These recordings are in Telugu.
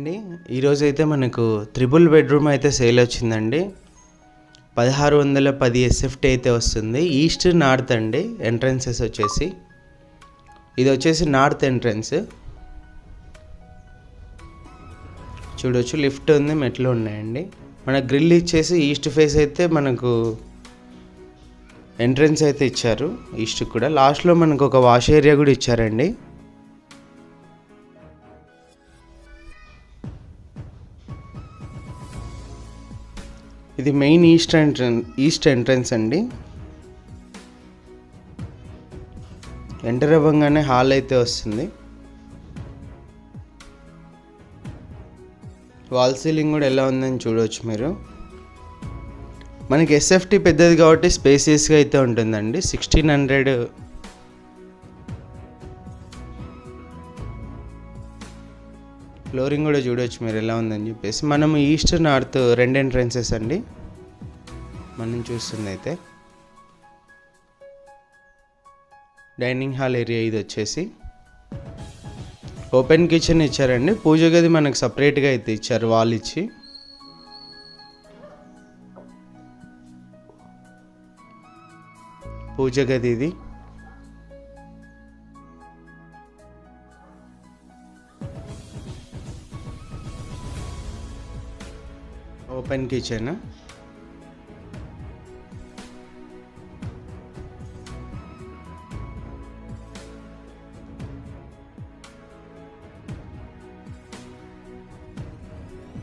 అండి. ఈరోజు అయితే మనకు త్రిబుల్ బెడ్రూమ్ అయితే సేల్ వచ్చిందండి. పదహారు వందల పది ఎస్ఎఫ్టీ అయితే వస్తుంది. ఈస్ట్ నార్త్ అండి ఎంట్రన్సెస్ వచ్చేసి. ఇది వచ్చేసి నార్త్ ఎంట్రన్స్. చూడొచ్చు లిఫ్ట్ ఉంది మెట్లు ఉన్నాయండి. మన గ్రిల్ ఇచ్చేసి ఈస్ట్ ఫేస్ అయితే మనకు ఎంట్రన్స్ అయితే ఇచ్చారు ఈస్ట్ కూడా. లాస్ట్లో మనకు ఒక వాష్ ఏరియా కూడా ఇచ్చారండి. ఇది main east entrance east entrance అండి. ఎంటర్ అవ్వగానే హాల్ అయితే వస్తుంది. వాల్ సీలింగ్ కూడా ఎలా ఉందని చూడవచ్చు మీరు. మనకి ఎస్ఎఫ్టీ పెద్దది కాబట్టి స్పేసియస్గా అయితే ఉంటుందండి. సిక్స్టీన్ హండ్రెడ్ ఫ్లోరింగ్ కూడా చూడవచ్చు మీరు ఎలా ఉందని చెప్పేసి. మనం ఈస్ట్ నార్త్ రెండు ఎంట్రన్సెస్ అండి. మనం చూస్తుంది అయితే డైనింగ్ హాల్ ఏరియా ఇది వచ్చేసి. ఓపెన్ కిచెన్ ఇచ్చారండి. పూజ గది మనకు సపరేట్గా అయితే ఇచ్చారు వాల్ ఇచ్చి. పూజ గది ఇది. ఓపెన్ కిచెన్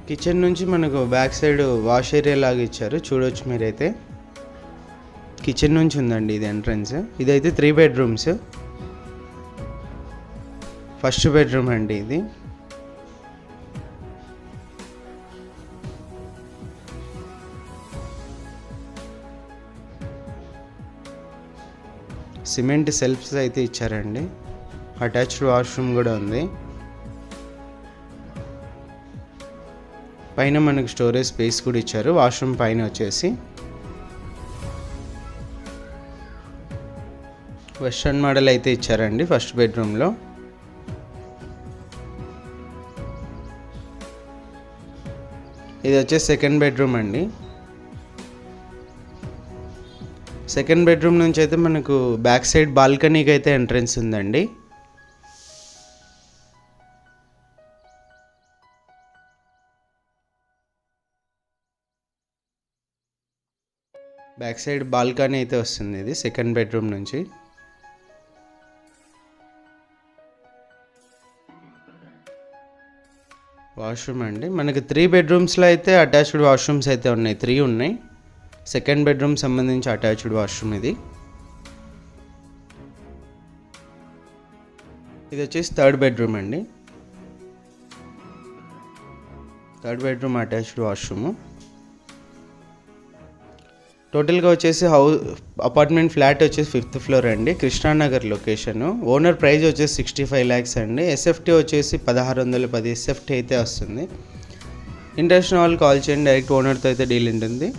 కిచెన్ నుంచి మనకు బ్యాక్ సైడ్ వాష్ ఏరియా లాగా ఇచ్చారు. చూడొచ్చు మీరైతే. కిచెన్ నుంచి ఉందండి ఇది ఎంట్రన్స్. ఇదైతే త్రీ బెడ్రూమ్స్ ఫస్ట్ బెడ్రూమ్ అండి ఇది. సిమెంట్ సెల్ఫ్స్ అయితే ఇచ్చారండి. అటాచ్డ్ వాష్రూమ్ కూడా ఉంది. పైన మనకు స్టోరేజ్ స్పేస్ కూడా ఇచ్చారు. వాష్రూమ్ పైన వచ్చేసి వెస్ట్రన్ మోడల్ అయితే ఇచ్చారండి ఫస్ట్ బెడ్రూమ్లో. ఇది వచ్చే సెకండ్ బెడ్రూమ్ అండి. సెకండ్ బెడ్రూమ్ నుంచి అయితే మనకు బ్యాక్ సైడ్ బాల్కనీకి అయితే ఎంట్రన్స్ ఉందండి. బ్యాక్ సైడ్ బాల్కనీ అయితే వస్తుంది ఇది సెకండ్ బెడ్రూమ్ నుంచి. వాష్రూమ్ అండి. మనకి త్రీ బెడ్రూమ్స్లో అయితే అటాచ్డ్ వాష్రూమ్స్ అయితే ఉన్నాయి త్రీ ఉన్నాయి. సెకండ్ బెడ్రూమ్ సంబంధించి అటాచ్డ్ వాష్రూమ్ ఇది. ఇది వచ్చేసి థర్డ్ బెడ్రూమ్ అండి. Third bedroom attached washroom. టోటల్గా వచ్చేసి హౌస్ అపార్ట్మెంట్ ఫ్లాట్ వచ్చేసి ఫిఫ్త్ ఫ్లోర్ అండి. కృష్ణానగర్ లొకేషన్. ఓనర్ ప్రైస్ వచ్చేసి సిక్స్టీ ఫైవ్ ల్యాక్స్ అండి. ఎస్ఎఫ్టీ వచ్చేసి పదహారు వందల పది ఎస్ఎఫ్టీ అయితే వస్తుంది. ఇంట్రెస్ట్ వాళ్ళు కాల్ చేయండి డైరెక్ట్ ఓనర్తో అయితే డీల్ ఉంటుంది.